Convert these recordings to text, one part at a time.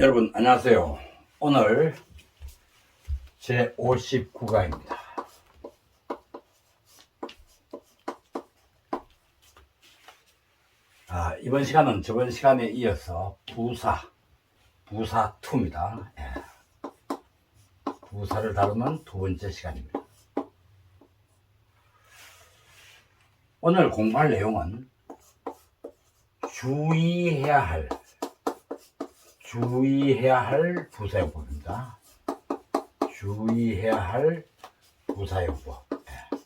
여러분 안녕하세요. 오늘 제 59강입니다. 아, 이번 시간은 저번 시간에 이어서 부사, 부사 2입니다. 예. 부사를 다루는 두 번째 시간입니다. 오늘 공부할 내용은 주의해야 할 주의해야 할 부사용법입니다. 주의해야 할 부사용법. 예.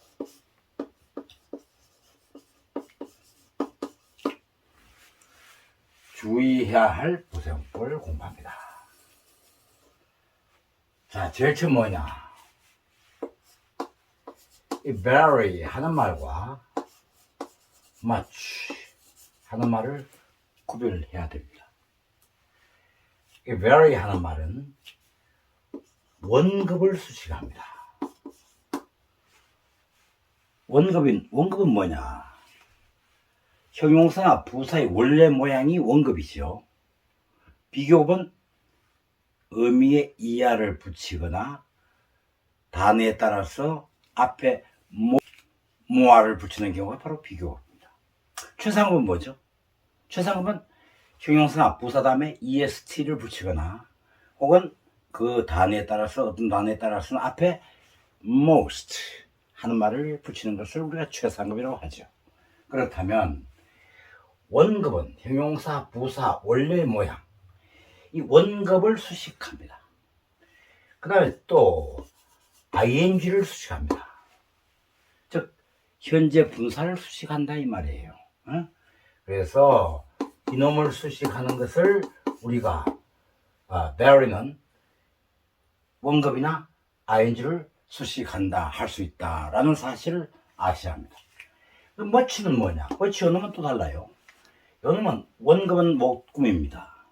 주의해야 할 부사용법을 공부합니다. 자, 제일 처음 뭐냐? 이 very 하는 말과 much 하는 말을 구별해야 됩니다. 이 very 하는 말은 원급을 수식합니다. 원급인 원급은 뭐냐? 형용사나 부사의 원래 모양이 원급이죠. 비교급은 의미의 이하를 붙이거나 단어에 따라서 앞에 모, 모아를 붙이는 경우가 바로 비교급입니다. 최상급은 뭐죠? 최상급은 형용사나 부사 다음에 est를 붙이거나 혹은 그 단어에 따라서 어떤 단어에 따라서는 앞에 most 하는 말을 붙이는 것을 우리가 최상급이라고 하죠. 그렇다면 원급은 형용사, 부사, 원래 모양 이 원급을 수식합니다. 그 다음에 또 ing를 수식합니다. 즉 현재 분사를 수식한다 이 말이에요. 어? 그래서 이놈을 수식하는 것을 우리가 아, bury는 원급이나 ing를 수식한다 할 수 있다라는 사실을 아셔야 합니다. 그 머치는 뭐냐? 머치 요놈은 또 달라요. 요놈은 원급은 못 꾸밉니다.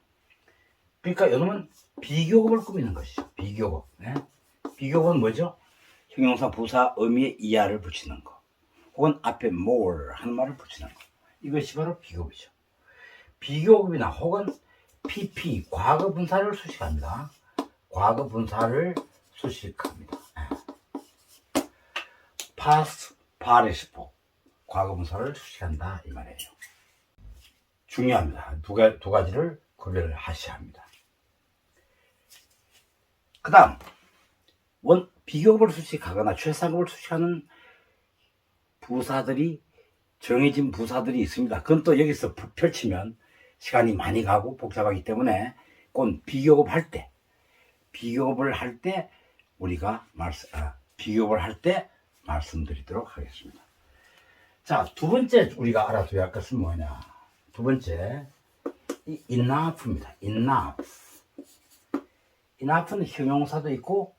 그러니까 요놈은 비교급을 꾸미는 것이죠. 비교급. 네? 비교급은 뭐죠? 형용사 부사 의미의 이하를 붙이는 거. 혹은 앞에 more 하는 말을 붙이는 거. 이것이 바로 비교급이죠. 비교급이나 혹은 PP 과거 분사를 수식합니다. 과거 분사를 수식합니다. 예. past participle 과거 분사를 수식한다 이 말이에요. 중요합니다. 두, 가, 두 가지를 구별을 하셔야 합니다. 그 다음 원 비교급을 수식하거나 최상급을 수식하는 부사들이 정해진 부사들이 있습니다. 그건 또 여기서 부- 펼치면 시간이 많이 가고 복잡하기 때문에 꼭 비교급 할 때, 비교급을 할 때 우리가 말씀, 아, 비교급을 할 때 말씀드리도록 하겠습니다. 자, 두 번째 우리가 알아둬야 할 것은 뭐냐? 두 번째, 이 enough입니다. enough. enough는 형용사도 있고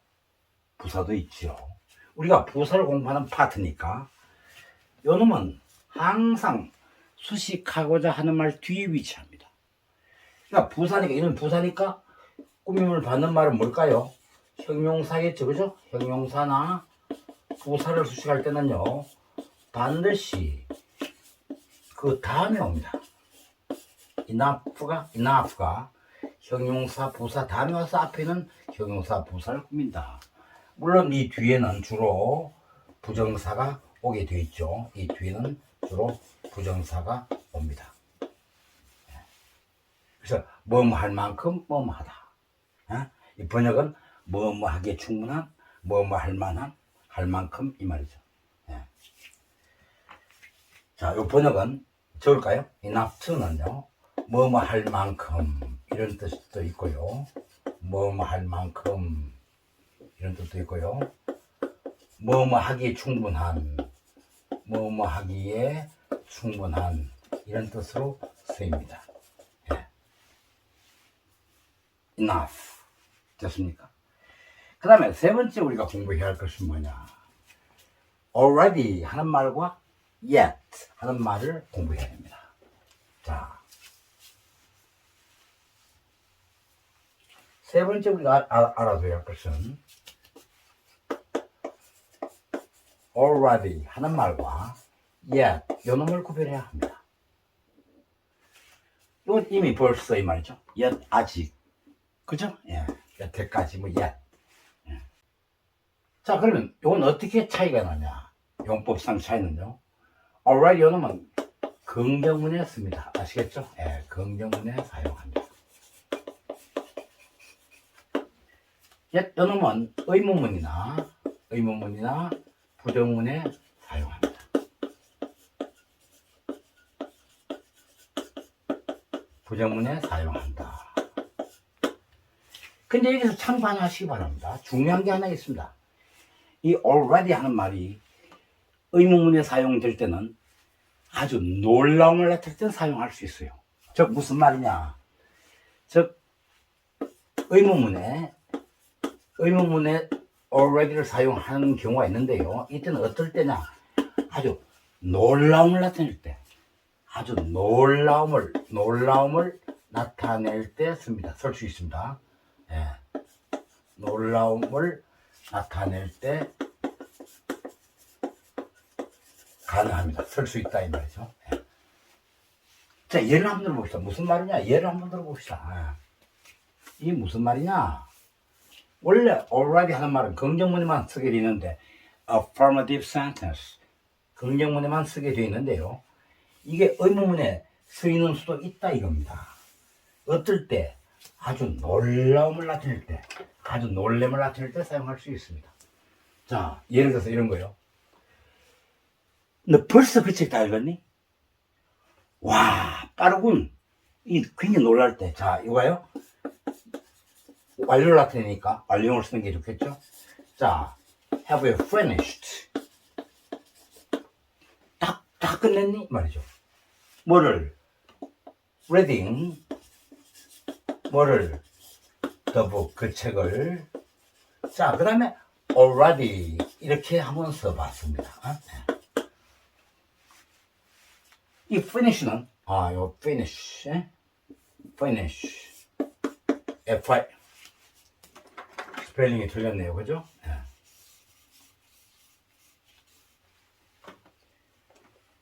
부사도 있죠. 우리가 부사를 공부하는 파트니까 요 놈은 항상 수식하고자 하는 말 뒤에 위치합니다. 그러니까 부사니까 이런 부사니까 꾸밈을 받는 말은 뭘까요? 형용사겠죠, 그죠? 형용사나 부사를 수식할 때는요 반드시 그 다음에 옵니다. enough가 enough가 형용사 부사 다음에 와서 앞에는 형용사 부사를 꾸민다. 물론 이 뒤에는 주로 부정사가 오게 되어 있죠. 이 뒤에는 주로 부정사가 옵니다. 예. 그래서 뭐뭐 할 만큼 뭐뭐 하다. 예? 이 번역은 뭐뭐 하기에 충분한 뭐뭐 할 만한 할 만큼 이 말이죠. 예. 자, 이 번역은 적을까요? 이 납트는요. 뭐뭐 할 만큼 이런 뜻도 있고요. 뭐뭐 할 만큼 이런 뜻도 있고요. 뭐뭐 하기에 충분한 뭐뭐 하기에 충분한 이런 뜻으로 쓰입니다. 예. Enough 됐습니까? 그 다음에 세 번째 우리가 공부해야 할 것은 뭐냐? already 하는 말과 yet 하는 말을 공부해야 됩니다. 자, 세 번째 우리가 알- 알아둬야 할 것은 already 하는 말과 yet 요 놈을 구별해야 합니다. 이건 이미 벌써 이 말이죠. yet 아직 그죠? 예. 여태까지 뭐 예. 예. 자 그러면 이건 어떻게 차이가 나냐? 용법상 차이는요. already 요놈은 긍정문에 씁니다. 아시겠죠? 예, 긍정문에 사용합니다. 옛 요놈은 의문문이나 의문문이나 부정문에 사용합니다. 부정문에 사용한다. 근데 여기서 참관하시기 바랍니다. 중요한 게 하나 있습니다. 이 already 하는 말이 의문문에 사용될 때는 아주 놀라움을 나타낼 때 사용할 수 있어요. 즉 무슨 말이냐? 즉 의문문에 의문문에 already를 사용하는 경우가 있는데요. 이때는 어떨 때냐? 아주 놀라움을 나타낼 때, 아주 놀라움을 놀라움을 나타낼 때 씁니다. 쓸 수 있습니다. 예. 놀라움을 나타낼 때 가능합니다. 쓸 수 있다 이 말이죠. 예. 자 예를 한번 들어봅시다. 무슨 말이냐? 예를 한번 들어봅시다. 예. 이게 무슨 말이냐? 원래 already 하는 말은 긍정문에만 쓰게 되는데 affirmative sentence 긍정문에만 쓰게 되어 있는데요. 이게 의문문에 쓰이는 수도 있다 이겁니다. 어떨 때 아주 놀라움을 나타낼 때, 아주 놀램을 나타낼 때 사용할 수 있습니다. 자, 예를 들어서 이런 거요. 너 벌써 그 책 다 읽었니? 와, 빠르군. 이 굉장히 놀랄 때. 자, 이거요. 완료를 나타내니까 완료형을 쓰는 게 좋겠죠? 자, have you finished? 다, 다 끝냈니? 말이죠. 뭐를? reading. 뭐를? book. 그 책을. 자, 그 다음에 already. 이렇게 한번 써봤습니다. 어? 네. 이 finish는, 아, 요 finish. 예? finish. F-I. 스펠링이 틀렸네요. 그죠? 예.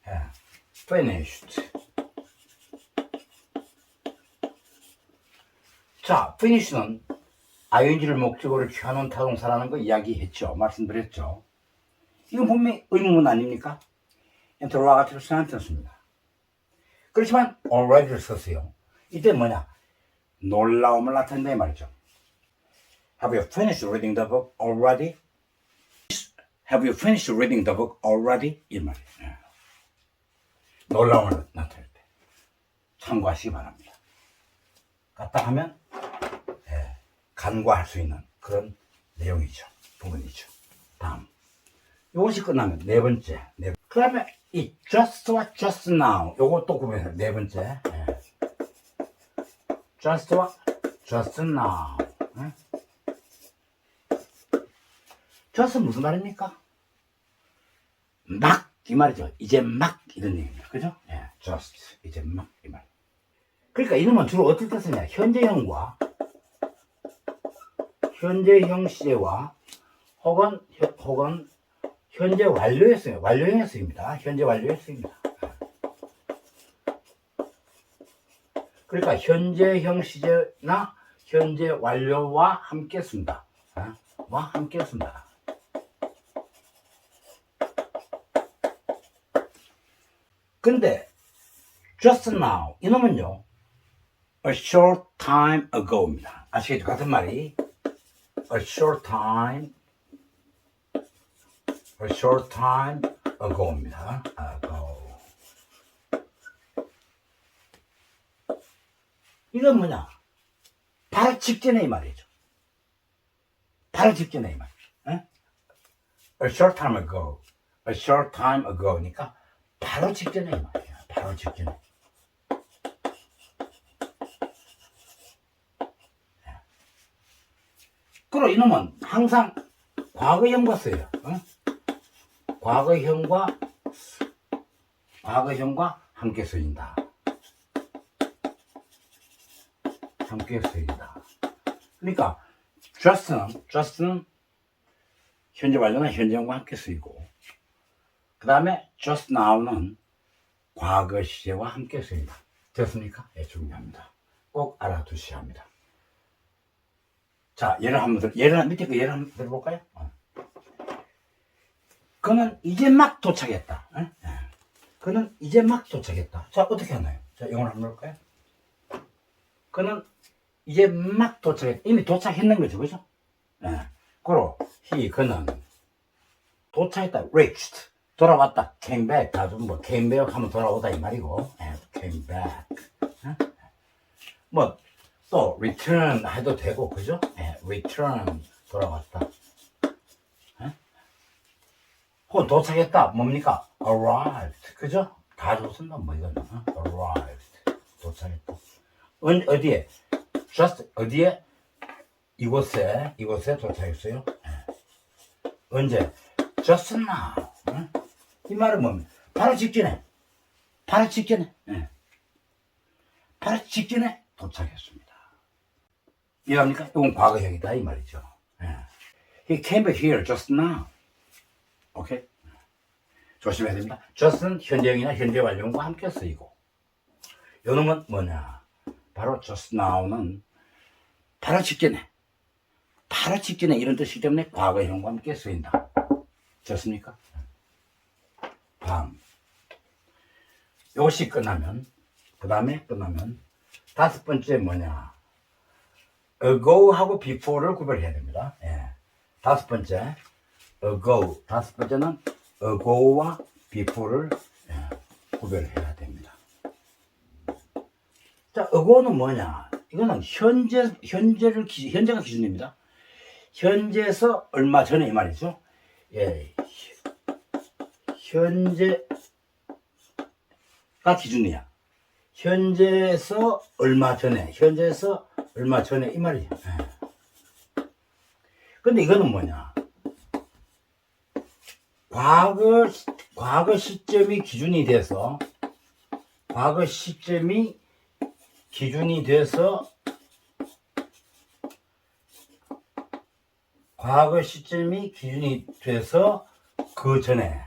예. finished. 자, finish는 ing를 목적으로 취하는 타동사라는 거 이야기했죠. 말씀드렸죠. 이건 분명히 의문문 아닙니까? interrogative sentence입니다. 그렇지만 already를 썼어요. 이때 뭐냐? 놀라움을 나타낸다 이 말이죠. Have you finished reading the book already? Have you finished reading the book already? 이 말이에요. 예. 놀라움을 나타낼 때 참고하시기 바랍니다. 갖다 하면 예, 간과할 수 있는 그런 내용이죠. 부분이죠. 다음. 이것이 끝나면 네 번째. 네. 그 다음에 이 just와 just now. 요거 또 구분해요. 네 번째. 예. just와 just now. 예? just 무슨 말입니까? 막 이 말이죠. 이제 막 이런 얘기입니다. 그죠? 예, just 이제 막 이 말. 그러니까 이놈은 주로 때 쓰냐? 현재형과 현재형 시제와 혹은 현- 혹은 현재. 완료형에 쓰입니다. 현재 완료에 쓰입니다. 그러니까 현재형 시제나 현재 완료와 함께 쓴다. 아, 와 함께 쓴다. 근데 just now 이놈은요 a short time ago입니다. 아시겠죠? 같은 말이 a short time a short time ago입니다. ago 이건 뭐냐? 바로 직전에 이 말이죠. 바로 직전에 이 말. 에? A short time ago. A short time ago니까 바로 직전에 이 말이에요. 바로 직전에. 그리고 이놈은 항상 과거형과 써요. 어? 과거형과 과거형과 함께 쓰인다. 함께 쓰인다. 그러니까 just는 just는 현재 완료는 현재형과 함께 쓰이고 그 다음에 just now는 과거 시제와 함께 쓰인다. 됐습니까? 예, 중요합니다. 꼭 알아두셔야 합니다. 자, 예를 한번 들, 예를, 한- 밑에 그 예를 한번 들어볼까요? 어. 그는 이제 막 도착했다. 어? 예. 그는 이제 막 도착했다. 자, 어떻게 하나요? 자, 영어로 한번 볼까요? 그는 이제 막 도착했다. 이미 도착했는 거죠, 그죠? 예. 그로, he, 그는 도착했다. reached. 돌아왔다. came back. 다좀 뭐, came back 하면 돌아오다 이 말이고. 예, came back. 어? 뭐, 또, return 해도 되고, 그죠? 예, return. 돌아왔다. 예? 혹은 도착했다. 뭡니까? arrived. 그죠? 다 좋습니다. 뭐, 이거는. 어? arrived. 도착했다. 언, 어디에? just, 어디에? 이곳에, 이곳에 도착했어요. 예. 언제? just now. 응? 이 말은 뭡니까? 바로 직전에. 바로 직전에. 예. 바로 직전에 도착했습니다. 이해합니까? 이건 과거형이다 이 말이죠. 예. He came back here just now. 오케이? 조심해야 됩니다. just는 현재형이나 현재 완료형과 함께 쓰이고 요놈은 뭐냐? 바로 just now는 바로 직전에 바로 직전에 이런 뜻이기 때문에 과거형과 함께 쓰인다. 됐습니까? 다음. 요것이 끝나면, 그 다음에 끝나면, 다섯 번째 뭐냐. Ago하고 before를 구별해야 됩니다. 예. 다섯 번째, ago. 다섯 번째는 ago와 before를 예, 구별해야 됩니다. 자, ago는 뭐냐. 이거는 현재, 현재를, 기- 현재가 기준입니다. 현재에서 얼마 전에 이 말이죠. 예, 현재가 기준이야. 현재에서 얼마 전에, 현재에서 얼마 전에 이 말이야. 예. 근데 이거는 뭐냐? 과거, 시- 과거 시점이 기준이 돼서, 과거 시점이 기준이 돼서, 과거 시점이 기준이 돼서 그 전에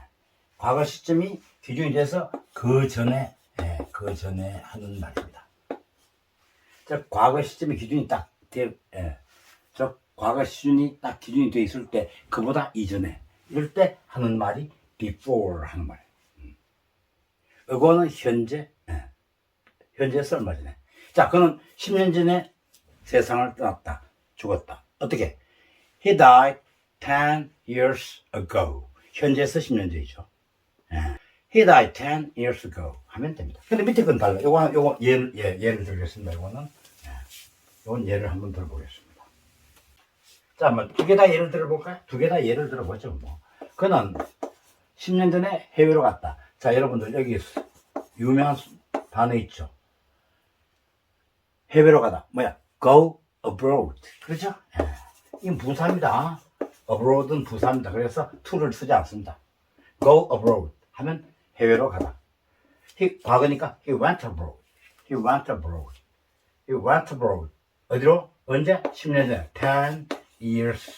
과거 시점이 기준이 돼서 그 전에 예, 그 전에 하는 말입니다. 자, 과거 시점이 기준이 딱 돼, 예, 저 과거 시준이 딱 기준이 돼 있을 때 그보다 이전에 이럴 때 하는 말이 before 하는 말. 음. 이거는 현재 예, 얼마 전에. 자, 그는 10년 전에 세상을 떠났다. 죽었다. 어떻게? He died 10 years ago. 현재에서 10년 전이죠. 예. He died 10 years ago. 하면 됩니다. 근데 밑에 건 달라. 요거, 요거, 예를, 예, 예를 들겠습니다. 요거는. 예. 요건 예를 한번 들어보겠습니다. 자, 뭐, 두 개 다 예를 들어볼까요? 두 개 다 예를 들어보죠, 뭐. 그는 10년 전에 해외로 갔다. 자, 여러분들, 여기 유명한 단어 있죠. 해외로 가다. 뭐야? go abroad. 그렇죠? 예. 이건 부사입니다. abroad은 부사입니다. 그래서 to를 쓰지 않습니다. go abroad 하면 해외로 가다. he, 과거니까 he went abroad. he went abroad. he went abroad. 어디로? 언제? 10년 전에. 10 years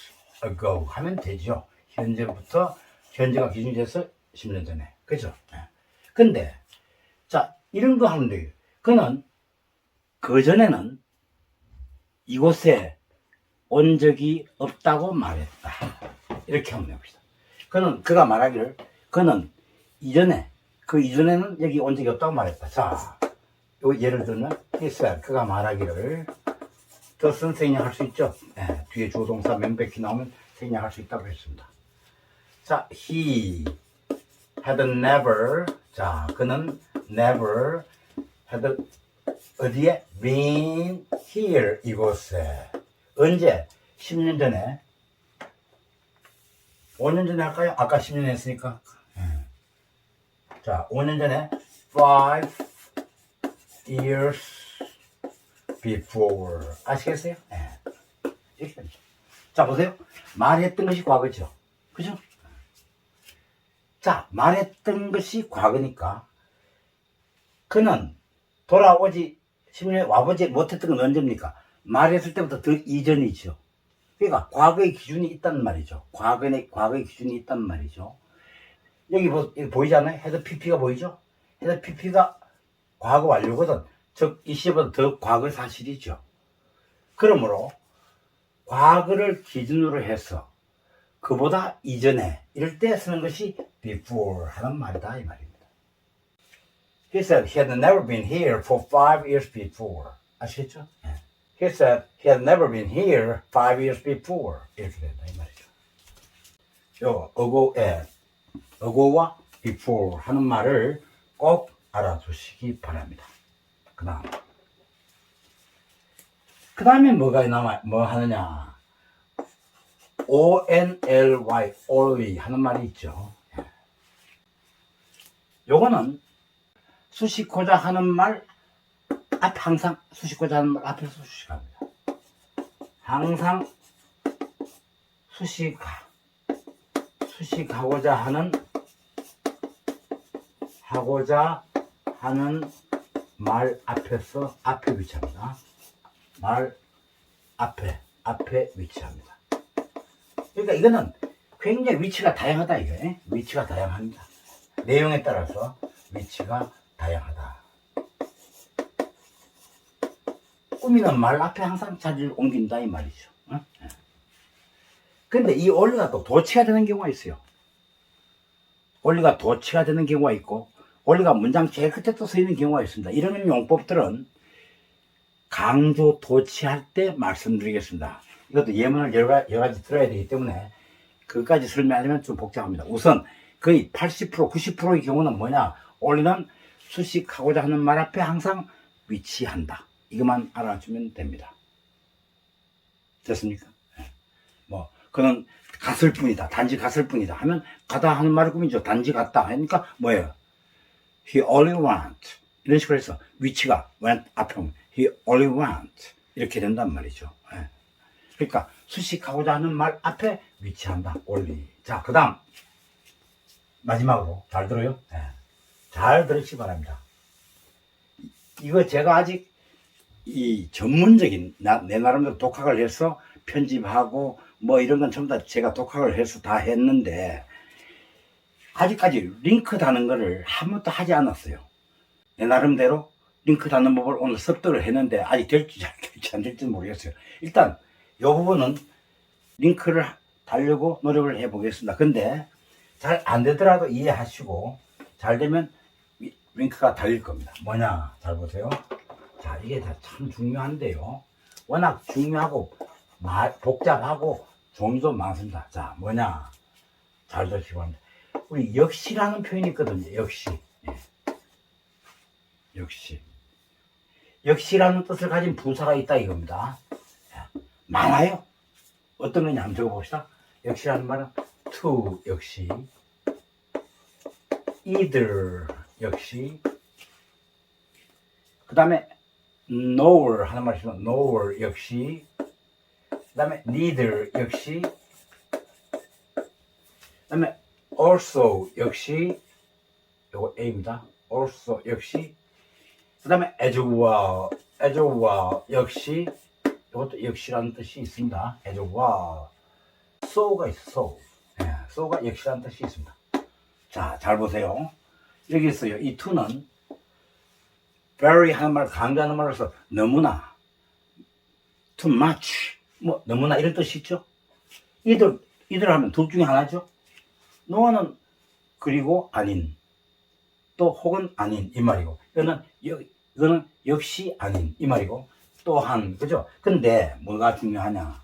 ago 하면 되죠. 현재부터 현재가 기준이 돼서 10년 전에. 그죠? 예. 근데 자, 이런 거 하면 돼요. 그는 그 전에는 이곳에 온 적이 없다고 말했다. 이렇게 하면 됩니다. 그는 그가 말하기를 그는 이전에 그 이전에는 여기 온 적이 없다고 말했다. 자, 요 예를 들면 said 그가 말하기를 더 선생이 할수 있죠. 예, 뒤에 조동사 명백히 나오면 생략 할수 있다고 했습니다. 자, he had never 자, 그는 never had 어디에 been here 이곳에 언제 10년 전에 5년 전에 할까요? 아까 10년 했으니까 예. 자 5년 전에 5 years before 아시겠어요? 됩니다. 자 보세요 말했던 것이 과거죠 그죠? 자 말했던 것이 과거니까 그는 돌아오지 10년 와보지 못했던 건 언제입니까? 말했을 때부터 더 이전이죠. 그러니까 과거의 기준이 있단 말이죠. 과거의 과거의 기준이 있단 말이죠. 여기, 보, 여기 보이잖아요. 헤드 PP가 보이죠? 헤드 PP가 과거 완료거든. 즉 이 시보다 더 과거 사실이죠. 그러므로 과거를 기준으로 해서 그보다 이전에 이럴 때 쓰는 것이 before 하는 말이다 이 말입니다. He said he had never been here for five years before. 아시겠죠? 예. He said he had never been here five years before. 이렇게 된다 이 말이죠. 요 어고에 어고와 before 하는 말을 꼭 알아두시기 바랍니다. 그 다음 그 다음에 뭐가 남아 뭐 하느냐 O-N-L-Y only 하는 말이 있죠. 예. 요거는 수식고자 하는 말 앞 항상 수식고자 하는 말 앞에서 수식합니다. 항상 수식하 수식하고자 하는 하고자 하는 말 앞에서 앞에 위치합니다. 말 앞에 앞에 위치합니다. 그러니까 이거는 굉장히 위치가 다양하다 예? 위치가 다양합니다. 내용에 따라서 위치가 다양하다. 꾸미는 말 앞에 항상 자리를 옮긴다 이 말이죠. 어? 예. 근데 이 원리가 또 도치가 되는 경우가 있어요. 원리가 도치가 되는 경우가 있고 원리가 문장 제일 끝에 또서 있는 경우가 있습니다. 이런 용법들은 강조 도치할 때 말씀드리겠습니다. 이것도 예문을 여러, 가- 여러 가지 들어야 되기 때문에 그것까지 설명하려면 좀 복잡합니다. 우선 거의 80% 90%의 경우는 뭐냐 원리는 수식하고자 하는 말 앞에 항상 위치한다. 이것만 알아주면 됩니다. 됐습니까? 예. 뭐 그는 갔을 뿐이다. 단지 갔을 뿐이다. 하면 가다 하는 말을 꾸미죠. 단지 갔다. 하니까 뭐예요? He only went. 이런 식으로 해서 위치가 went 앞에 오면 he only went. 이렇게 된단 말이죠. 예. 그러니까 수식하고자 하는 말 앞에 위치한다. only. 자, 그 다음. 마지막으로. 잘 들어요? 예. 잘 들으시기 바랍니다. 이- 이거 제가 아직 이 전문적인 나, 내 나름대로 독학을 해서 편집하고 뭐 이런 건 전부 다 제가 독학을 해서 다 했는데 아직까지 링크 다는 거를 한 번도 하지 않았어요. 내 나름대로 링크 다는 법을 오늘 습득을 했는데 아직 될지 잘 될지 안 될지 모르겠어요. 일단 이 부분은 링크를 달려고 노력을 해보겠습니다. 근데 잘 안 되더라도 이해하시고 잘 되면 이- 링크가 달릴 겁니다. 뭐냐? 잘 보세요. 자, 이게 다 참 중요한데요. 워낙 중요하고 마- 복잡하고 종류도 많습니다. 자, 뭐냐? 잘 들으시기 바랍니다. 우리 역시라는 표현이 있거든요. 역시. 예. 역시. 역시라는 뜻을 가진 부사가 있다 이겁니다. 예. 많아요. 어떤 거냐 한번 적어봅시다. 역시라는 말은 to 역시, either 역시, 그 다음에 nor 하는 말이 있으면 nor 역시, 그 다음에 neither 역시, also 역시, 요거 A입니다. also 역시, 그 다음에 as well, as well 역시, 이것도 역시라는 뜻이 있습니다. as well. so가 있어, so. 예, so가 역시라는 뜻이 있습니다. 자, 잘 보세요. 여기 있어요. 이 to는 very 하는 말, 강조하는 말로서 너무나, too much, 뭐, 너무나 이런 뜻이 있죠? 이들, 이들 하면 둘 중에 하나죠? No는 그리고 아닌, 또 혹은 아닌, 이 말이고, 이거는, 여, 이거는 역시 아닌, 이 말이고, 또한, 그죠? 근데 뭐가 중요하냐?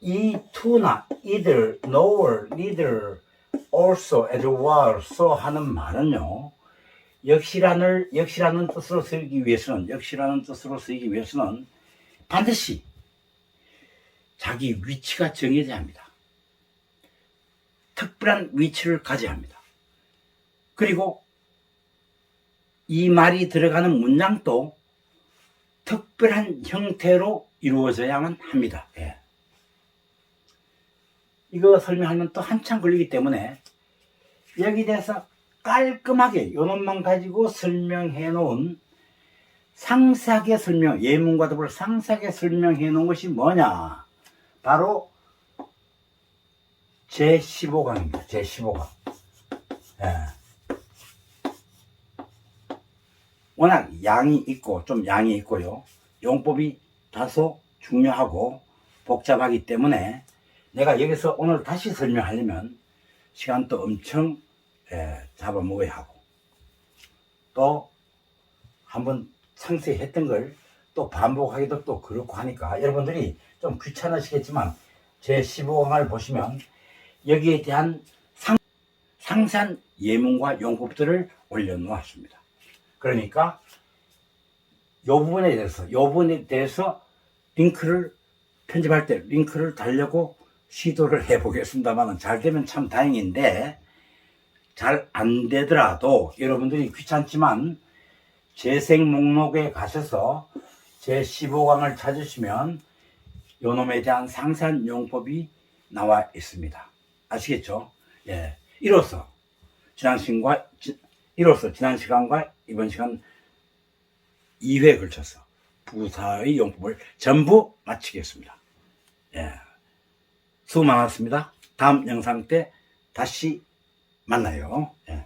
이 to나 either, nor, neither, also, as well, so 하는 말은요, 역시라는, 역시라는 뜻으로 쓰기 위해서는, 역시라는 뜻으로 쓰기 위해서는 반드시 자기 위치가 정해져야 합니다. 특별한 위치를 가져야 합니다. 그리고 이 말이 들어가는 문장도 특별한 형태로 이루어져야만 합니다. 예. 이거 설명하면 또 한참 걸리기 때문에 여기 대해서 깔끔하게 요놈만 가지고 설명해 놓은 상세하게 설명, 예문과 더불어 상세하게 설명해 놓은 것이 뭐냐? 바로 제15강입니다. 제15강. 예. 워낙 양이 있고, 좀 양이 있고요. 용법이 다소 중요하고, 복잡하기 때문에 내가 여기서 오늘 다시 설명하려면 시간도 엄청 예, 잡아먹어야 하고 또 한번 상세히 했던 걸 또 반복하기도 또 그렇고 하니까 여러분들이 좀 귀찮으시겠지만 제 15강을 보시면 여기에 대한 상, 상세한 예문과 용법들을 올려놓았습니다. 그러니까 요 부분에 대해서 요 부분에 대해서 링크를 편집할 때 링크를 달려고 시도를 해보겠습니다만 잘 되면 참 다행인데 잘 안 되더라도 여러분들이 귀찮지만 재생 목록에 가셔서 제 15강을 찾으시면 요놈에 대한 상세한 용법이 나와 있습니다. 아시겠죠? 예. 이로써 지난 시간과 지- 이로써 지난 시간과 이번 시간 2회에 걸쳐서 부사의 용법을 전부 마치겠습니다. 예. 수고 많았습니다. 다음 영상 때 다시 만나요. 예.